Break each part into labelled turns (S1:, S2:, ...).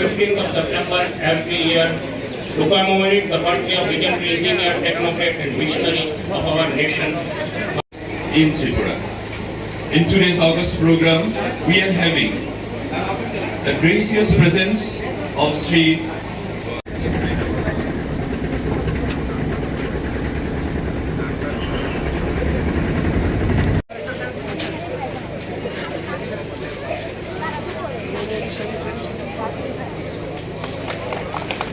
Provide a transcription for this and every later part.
S1: 15th of September every year to commemorate the birthday of Regent Reasoning and Technocrat and Missionary of our nation
S2: in Tripura. In today's August program, we are having the gracious presence of Sri
S3: Thank you.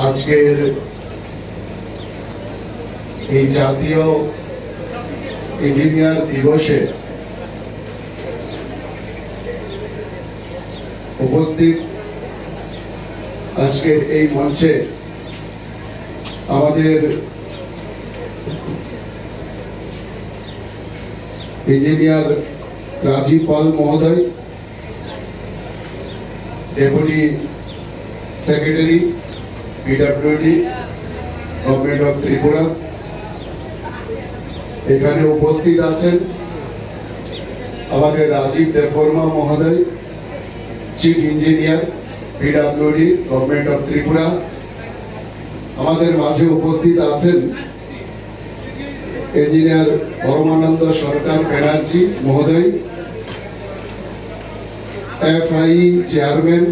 S4: আজকের এই জাতীয় engineer দিবসে উপস্থিত আজকের এই মঞ্চে আমাদের engineer Rajib Pal মহোদয়, deputy secretary PWD government of Tripura এখানে উপস্থিত আছেন আমাদের রাজীব দেববর্মা মহোদয় chief engineer PWD government of Tripura আমাদের মাঝে উপস্থিত আছেন ইঞ্জিনিয়ার পরমানন্দ সরকার ব্যানার্জি মহোদয় FI chairman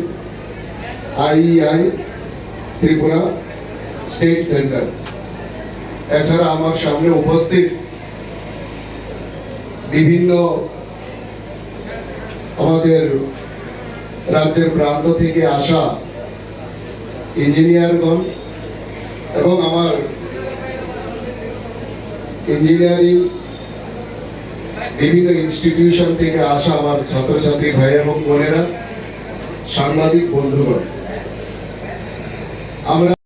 S4: II Tripura state centre এছাড়া আমার সামনে উপস্থিত বিভিন্ন আমাদের রাজ্যের প্রান্ত থেকে আসা ইঞ্জিনিয়ারগণ এবং আমার ইঞ্জিনিয়ারিং বিভিন্ন ইনস্টিটিউশন থেকে আসা আমার ছাত্রছাত্রী ভাই এবং বোনেরা, সাংবাদিক বন্ধুগণ। আমরা